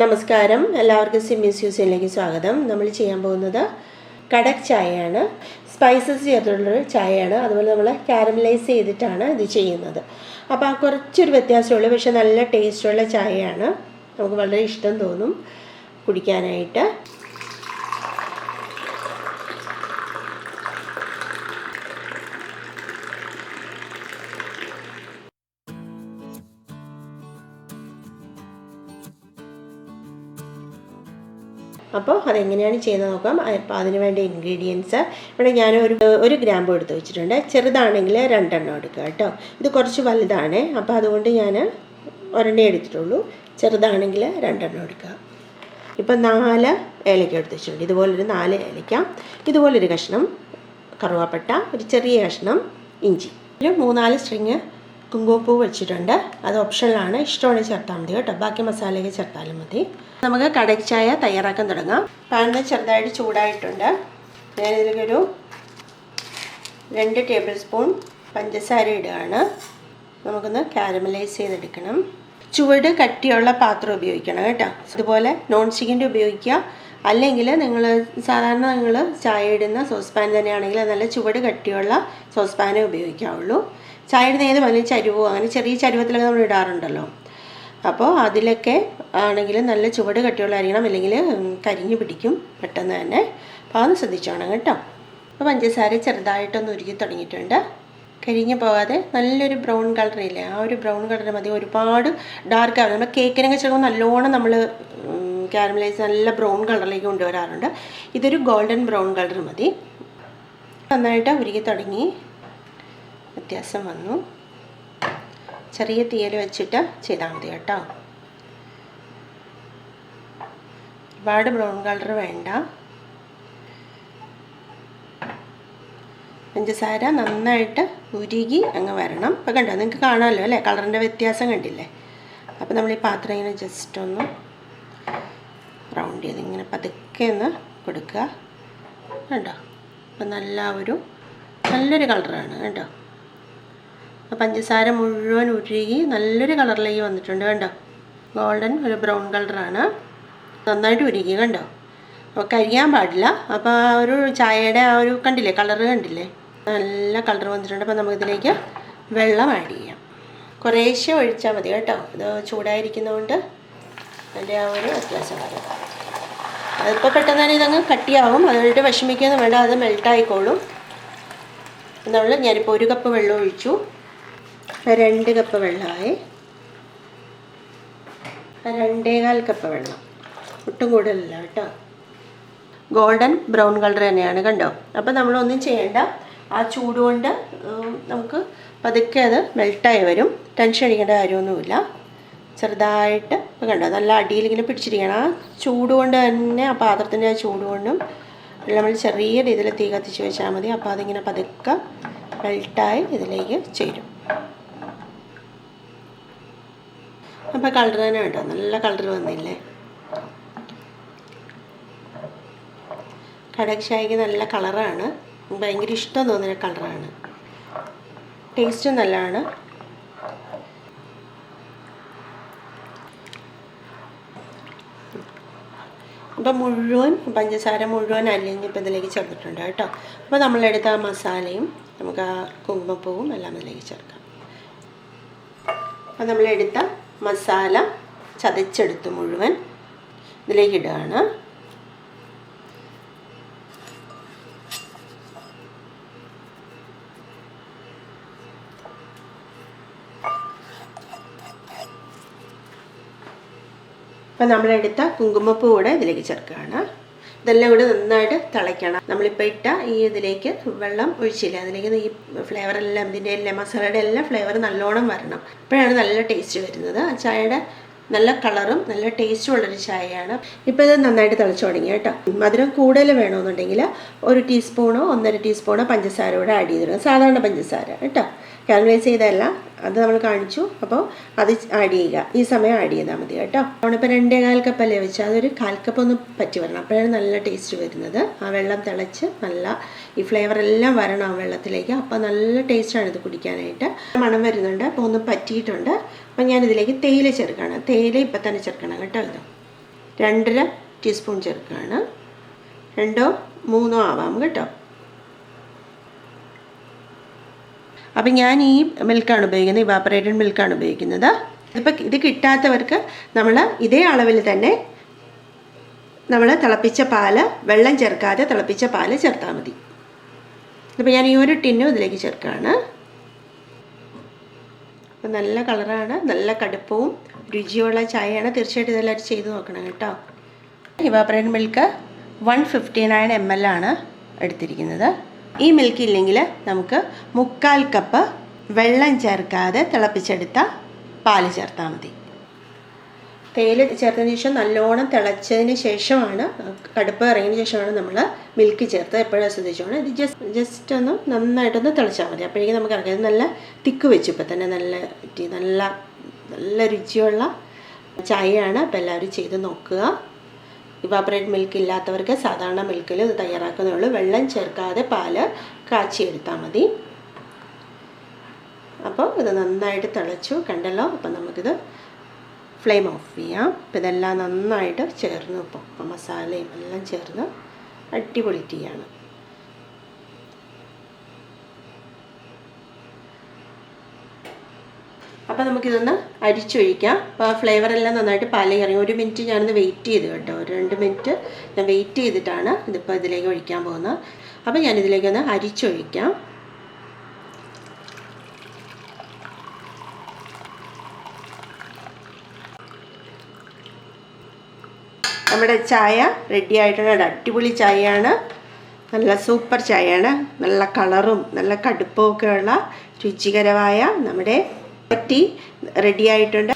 നമസ്കാരം. എല്ലാവർക്കും സിമ്മിസ് യൂസിലേക്ക് സ്വാഗതം. നമ്മൾ ചെയ്യാൻ പോകുന്നത് കടക് ചായയാണ്. സ്പൈസസ് ചേർത്തുള്ളൊരു ചായയാണ്. അതുപോലെ നമ്മൾ കാരമലൈസ് ചെയ്തിട്ടാണ് ഇത് ചെയ്യുന്നത്. അപ്പോൾ ആ കുറച്ചൊരു വ്യത്യാസമുള്ളൂ. പക്ഷേ നല്ല ടേസ്റ്റുള്ള ചായയാണ്. നമുക്ക് വളരെ ഇഷ്ടം തോന്നും കുടിക്കാനായിട്ട്. അപ്പോൾ അതെങ്ങനെയാണ് ചെയ്യുന്നത് നോക്കാം. അപ്പോൾ അതിന് വേണ്ട ഇൻഗ്രീഡിയൻസ് ഇവിടെ ഞാൻ ഒരു ഒരു ഗ്രാമ്പ് എടുത്ത് വെച്ചിട്ടുണ്ട്. ചെറുതാണെങ്കിൽ രണ്ടെണ്ണം എടുക്കുക കേട്ടോ. ഇത് കുറച്ച് വലുതാണ്. അപ്പോൾ അതുകൊണ്ട് ഞാൻ ഒരെണ്ണേ എടുത്തിട്ടുള്ളൂ. ചെറുതാണെങ്കിൽ രണ്ടെണ്ണം എടുക്കുക. ഇപ്പം നാല് ഏലക്ക എടുത്ത് വെച്ചിട്ടുണ്ട്. ഇതുപോലൊരു നാല് ഏലക്ക ഇതുപോലൊരു കഷ്ണം കറുവാപ്പട്ട ഒരു ചെറിയ കഷ്ണം ഇഞ്ചി. ഒരു മൂന്നാൽ സ്ട്രിങ് കുങ്കുമപ്പൂ വെച്ചിട്ടുണ്ട്. അത് ഓപ്ഷനിലാണ്. ഇഷ്ടമാണെങ്കിൽ ചേർത്താൽ മതി കേട്ടോ. ബാക്കി മസാലയൊക്കെ ചേർത്താലും മതി. നമുക്ക് കടക് ചായ തയ്യാറാക്കാൻ തുടങ്ങാം. പാനിൽ ചെറുതായിട്ട് ചൂടായിട്ടുണ്ട്. ഞാനിതിലൊരു രണ്ട് ടേബിൾ സ്പൂൺ പഞ്ചസാര ഇടുകയാണ്. നമുക്കൊന്ന് കാരമലൈസ് ചെയ്തെടുക്കണം. ചുവട് കട്ടിയുള്ള പാത്രം ഉപയോഗിക്കണം കേട്ടോ. അതുപോലെ നോൺ സ്റ്റിക്കിന്റെ ഉപയോഗിക്കുക. അല്ലെങ്കിൽ നിങ്ങൾ സാധാരണ നിങ്ങൾ ചായ ഇടുന്ന സോസ് പാൻ തന്നെയാണെങ്കിൽ നല്ല ചുവട് കട്ടിയുള്ള സോസ് പാനേ ഉപയോഗിക്കാവുള്ളൂ. ചായ നേരെ വലിയ ചരുവോ അങ്ങനെ ചെറിയ ചരുവത്തിലൊക്കെ നമ്മൾ ഇടാറുണ്ടല്ലോ. അപ്പോൾ അതിലൊക്കെ ആണെങ്കിൽ നല്ല ചുവട് കട്ടിയുള്ളായിരിക്കണം അല്ലെങ്കിൽ കരിഞ്ഞു പിടിക്കും പെട്ടെന്ന് തന്നെ. അപ്പോൾ അതൊന്ന് ശ്രദ്ധിച്ചോണം കേട്ടോ. അപ്പോൾ പഞ്ചസാര ചെറുതായിട്ടൊന്ന് ഉരുക്കി തുടങ്ങിയിട്ടുണ്ട്. കരിഞ്ഞു പോകാതെ നല്ലൊരു ബ്രൗൺ കളറില്ലേ ആ ഒരു ബ്രൗൺ കളർ മതി. ഒരുപാട് ഡാർക്ക് ആവും നമ്മൾ കേക്കിനൊക്കെ ചിലപ്പോൾ നല്ലോണം നമ്മൾ കാരമലൈസ് നല്ല ബ്രൗൺ കളറിലേക്ക് കൊണ്ടുവരാറുണ്ട്. ഇതൊരു ഗോൾഡൻ ബ്രൗൺ കളർ മതി. നന്നായിട്ട് ഉരുകി തുടങ്ങി. വ്യത്യാസം വന്നു. ചെറിയ തീയൽ വെച്ചിട്ട് ചെയ്താൽ മതി കേട്ടോ. ഒരുപാട് ബ്രൗൺ കളർ വേണ്ട. പഞ്ചസാര നന്നായിട്ട് ഉരുകി അങ്ങ് വരണം. അപ്പോൾ കണ്ടോ നിങ്ങൾക്ക് കാണാമല്ലോ അല്ലേ? കളറിന്റെ വ്യത്യാസം കണ്ടില്ലേ? അപ്പോൾ നമ്മൾ ഈ പാത്രം ഇങ്ങനെ ജസ്റ്റ് ഒന്ന് റൗണ്ട് ചെയ്ത് ഇങ്ങനെ പതുക്കെ ഒന്ന് കൊടുക്കുക. കണ്ടോ? അപ്പം നല്ല ഒരു നല്ലൊരു കളറാണ് കേട്ടോ. അപ്പോൾ പഞ്ചസാര മുഴുവൻ ഉരുകി നല്ലൊരു കളറിലേക്ക് വന്നിട്ടുണ്ട് കണ്ടോ? ഗോൾഡൻ ഒരു ബ്രൗൺ കളറാണ് നന്നായിട്ട് ഉരുകി കണ്ടോ? അപ്പോൾ കരിയാൻ പാടില്ല. അപ്പോൾ ആ ഒരു ചായയുടെ ആ ഒരു കണ്ടില്ലേ? കളറ് കണ്ടില്ലേ? നല്ല കളർ വന്നിട്ടുണ്ട്. അപ്പോൾ നമുക്കിതിലേക്ക് വെള്ളം ആഡ് ചെയ്യാം. കുറേശ്ശെ ഒഴിച്ചാൽ മതി കേട്ടോ. ഇത് ചൂടായിരിക്കുന്നതുകൊണ്ട് അതിന്റെ ആ ഒരു വ്യത്യാസം വരും. അതിപ്പോൾ പെട്ടെന്ന് തന്നെ ഇതങ്ങ് കട്ടിയാവും. അതുകൊണ്ട് വിഷമിക്കുകയൊന്നും വേണ്ട. അത് മെൽട്ടായിക്കോളും നമ്മൾ ഞാനിപ്പോൾ ഒരു കപ്പ് വെള്ളം ഒഴിച്ചു. രണ്ട് കപ്പ് വെള്ളമായി രണ്ടേകാൽ കപ്പ് വെള്ളം. ഒട്ടും കൂടുതലല്ല കേട്ടോ. ഗോൾഡൻ ബ്രൗൺ കളർ തന്നെയാണ് കണ്ടോ? അപ്പോൾ നമ്മളൊന്നും ചെയ്യേണ്ട. ആ ചൂട് കൊണ്ട് നമുക്ക് പതുക്കെ അത് മെൽട്ടായി വരും. ടെൻഷൻ അടിക്കേണ്ട കാര്യമൊന്നുമില്ല. ചെറുതായിട്ട് ഇപ്പോൾ കണ്ടോ? നല്ല അടിയിൽ ഇങ്ങനെ പിടിച്ചിരിക്കണം ആ ചൂട് കൊണ്ട് തന്നെ ആ പാത്രത്തിന്റെ ആ ചൂട് കൊണ്ടും നമ്മൾ ചെറിയ രീതിയിൽ തീ കത്തിച്ച് വെച്ചാൽ മതി. അപ്പോൾ അതിങ്ങനെ പതുക്കെ മെൽട്ടായി ഇതിലേക്ക് ചേരും. അപ്പോൾ കളർ തന്നെ കേട്ടോ. നല്ല കളർ വന്നില്ലേ? കടക് നല്ല കളറാണ് ഭയങ്കര ഇഷ്ടം തോന്നുന്ന കളറാണ് ടേസ്റ്റും നല്ലതാണ്. ഇപ്പം മുഴുവൻ പഞ്ചസാര മുഴുവൻ അല്ലെങ്കിൽ ഇപ്പം ഇതിലേക്ക് ചേർത്തിട്ടുണ്ട് കേട്ടോ. അപ്പോൾ നമ്മളെടുത്ത ആ മസാലയും നമുക്ക് ആ കുങ്കുമപ്പൂവും എല്ലാം ഇതിലേക്ക് ചേർക്കാം. അപ്പം നമ്മളെടുത്ത മസാല ചതച്ചെടുത്ത് മുഴുവൻ ഇതിലേക്ക് ഇടുകയാണ് അപ്പം നമ്മളെടുത്ത കുങ്കുമപ്പൂ കൂടെ ഇതിലേക്ക് ചേർക്കുകയാണ്. ഇതെല്ലാം കൂടെ നന്നായിട്ട് തിളയ്ക്കണം. നമ്മളിപ്പോൾ ഇട്ട ഈ ഇതിലേക്ക് വെള്ളം ഒഴിച്ചില്ല? അതിലേക്ക് ഈ ഫ്ലേവർ എല്ലാം ഇതിന്റെ എല്ലാം മസാലയുടെ എല്ലാം ഫ്ലേവർ നല്ലോണം വരണം. അപ്പോഴാണ് നല്ല ടേസ്റ്റ് വരുന്നത്. ആ ചായയുടെ നല്ല കളറും നല്ല ടേസ്റ്റും ഉള്ളൊരു ചായയാണ്. ഇപ്പോൾ ഇത് നന്നായിട്ട് തിളച്ചു തുടങ്ങി കേട്ടോ. മധുരം കൂടുതൽ വേണമെന്നുണ്ടെങ്കിൽ ഒരു ടീസ്പൂണോ ഒന്നര ടീസ്പൂണോ പഞ്ചസാര കൂടെ ആഡ് ചെയ്തിടുക സാധാരണ പഞ്ചസാര കേട്ടോ. കാൽക്കുലേറ്റ് ചെയ്തതല്ല. അത് നമ്മൾ കാണിച്ചു. അപ്പോൾ അത് ആഡ് ചെയ്യുക. ഈ സമയം ആഡ് ചെയ്താൽ മതി കേട്ടോ. നമ്മളിപ്പോൾ രണ്ടേ കാൽ കപ്പല്ലേ വെച്ച് അതൊരു കാൽ കപ്പ് ഒന്ന് പറ്റി വരണം. അപ്പോഴാണ് നല്ല ടേസ്റ്റ് വരുന്നത്. ആ വെള്ളം തിളച്ച് നല്ല ഈ ഫ്ലേവർ എല്ലാം വരണം ആ വെള്ളത്തിലേക്ക്. അപ്പോൾ നല്ല ടേസ്റ്റാണ് ഇത് കുടിക്കാനായിട്ട്. മണം വരുന്നുണ്ട്. അപ്പോൾ ഒന്ന് പറ്റിയിട്ടുണ്ട്. അപ്പോൾ ഞാൻ ഇതിലേക്ക് തേയില ചേർക്കണം തേയില ഇപ്പം തന്നെ ചേർക്കണം കേട്ടോ ഇത്. രണ്ടര ടീസ്പൂൺ ചേർക്കുകയാണ്. രണ്ടോ മൂന്നോ ആവാം കേട്ടോ. അപ്പം ഞാൻ ഈ മിൽക്കാണ് ഉപയോഗിക്കുന്നത് ഇവാപ്പറേറ്റഡ് മിൽക്കാണ് ഉപയോഗിക്കുന്നത്. ഇതിപ്പോൾ ഇത് കിട്ടാത്തവർക്ക് നമ്മൾ ഇതേ അളവിൽ തന്നെ നമ്മൾ തിളപ്പിച്ച പാൽ വെള്ളം ചേർക്കാതെ തിളപ്പിച്ച പാൽ ചേർത്താൽ മതി. അപ്പോൾ ഞാൻ ഈ ഒരു ടിന്നും ഇതിലേക്ക് ചേർക്കുകയാണ്. അപ്പോൾ നല്ല കളറാണ് നല്ല കടുപ്പവും രുചിയുള്ള ചായയാണ്. തീർച്ചയായിട്ടും ഇതെല്ലാവരും ചെയ്ത് നോക്കണം കേട്ടോ. Evaporated milk one fifty nine M L ആണ് എടുത്തിരിക്കുന്നത്. ഈ മിൽക്ക് ഇല്ലെങ്കിൽ നമുക്ക് മുക്കാൽ കപ്പ് വെള്ളം ചേർക്കാതെ തിളപ്പിച്ചെടുത്ത പാൽ ചേർത്താൽ മതി. തേയില ചേർത്തതിന് ശേഷം നല്ലോണം തിളച്ചതിന് ശേഷമാണ് കടുപ്പ് ഇറങ്ങിയതിന് ശേഷമാണ് നമ്മൾ മിൽക്ക് ചേർത്ത് എപ്പോഴും ശ്രദ്ധിച്ചോണം. ഇത് ജസ്റ്റ് ജസ്റ്റ് ഒന്ന് നന്നായിട്ടൊന്ന് തിളച്ചാൽ മതി. അപ്പോഴേക്കും നമുക്ക് ഇറങ്ങിയത് നല്ല തിക്ക് വെച്ചു. ഇപ്പം തന്നെ നല്ല നല്ല നല്ല രുചിയുള്ള ചായയാണ്. അപ്പോൾ എല്ലാവരും ചെയ്ത് നോക്കുക. ഇവാപ്പറേറ്റ് മിൽക്ക് ഇല്ലാത്തവർക്ക് സാധാരണ മിൽക്കിൽ ഇത് തയ്യാറാക്കുന്നേ ഉള്ളൂ. വെള്ളം ചേർക്കാതെ പാൽ കാച്ചിയെടുത്താൽ മതി. അപ്പോൾ ഇത് നന്നായിട്ട് തിളച്ചു. കണ്ടല്ലോ? അപ്പം നമുക്കിത് ഫ്ലെയിം ഓഫ് ചെയ്യാം. അപ്പം ഇതെല്ലാം നന്നായിട്ട് ചേർന്ന്. ഇപ്പോൾ മസാലയും എല്ലാം ചേർന്ന് അടിപൊളി ടീയാണ് അപ്പോൾ നമുക്കിതൊന്ന് അരിച്ചൊഴിക്കാം. അപ്പോൾ ഫ്ലേവർ എല്ലാം നന്നായിട്ട് പാലി ഇറങ്ങി. ഒരു മിനിറ്റ് ഞാനൊന്ന് വെയിറ്റ് ചെയ്ത് കേട്ടോ. ഒരു രണ്ട് മിനിറ്റ് ഞാൻ വെയിറ്റ് ചെയ്തിട്ടാണ് ഇതിപ്പോൾ ഇതിലേക്ക് ഒഴിക്കാൻ പോകുന്നത്. അപ്പോൾ ഞാനിതിലേക്കൊന്ന് അരിച്ചൊഴിക്കാം. നമ്മുടെ ചായ റെഡി ആയിട്ടുണ്ട്. അടിപൊളി ചായയാണ്. നല്ല സൂപ്പർ ചായയാണ്. നല്ല കളറും നല്ല കടുപ്പമൊക്കെയുള്ള രുചികരമായ നമ്മുടെ ടീ റെഡി ആയിട്ടുണ്ട്.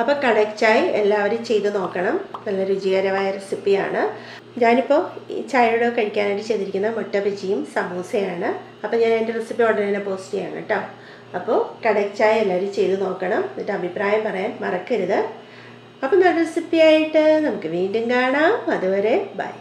അപ്പോൾ കണക്റ്റായി എല്ലാവരും ചെയ്ത് നോക്കണം. നല്ല രുചികരമായ റെസിപ്പിയാണ് ഞാനിപ്പോൾ ഈ ചായയുടെ കഴിക്കാനായിട്ട് ചെയ്തിരിക്കുന്ന മുട്ട ബജിയും സമൂസയാണ്. അപ്പോൾ ഞാൻ എന്റെ റെസിപ്പി ഉടനെ തന്നെ പോസ്റ്റ് ചെയ്യാണ് കേട്ടോ. അപ്പോൾ കടക് ചായ എല്ലാവരും ചെയ്ത് നോക്കണം. എന്നിട്ട് അഭിപ്രായം പറയാൻ മറക്കരുത്. അപ്പോൾ നല്ല റെസിപ്പിയായിട്ട് നമുക്ക് വീണ്ടും കാണാം. അതുവരെ ബൈ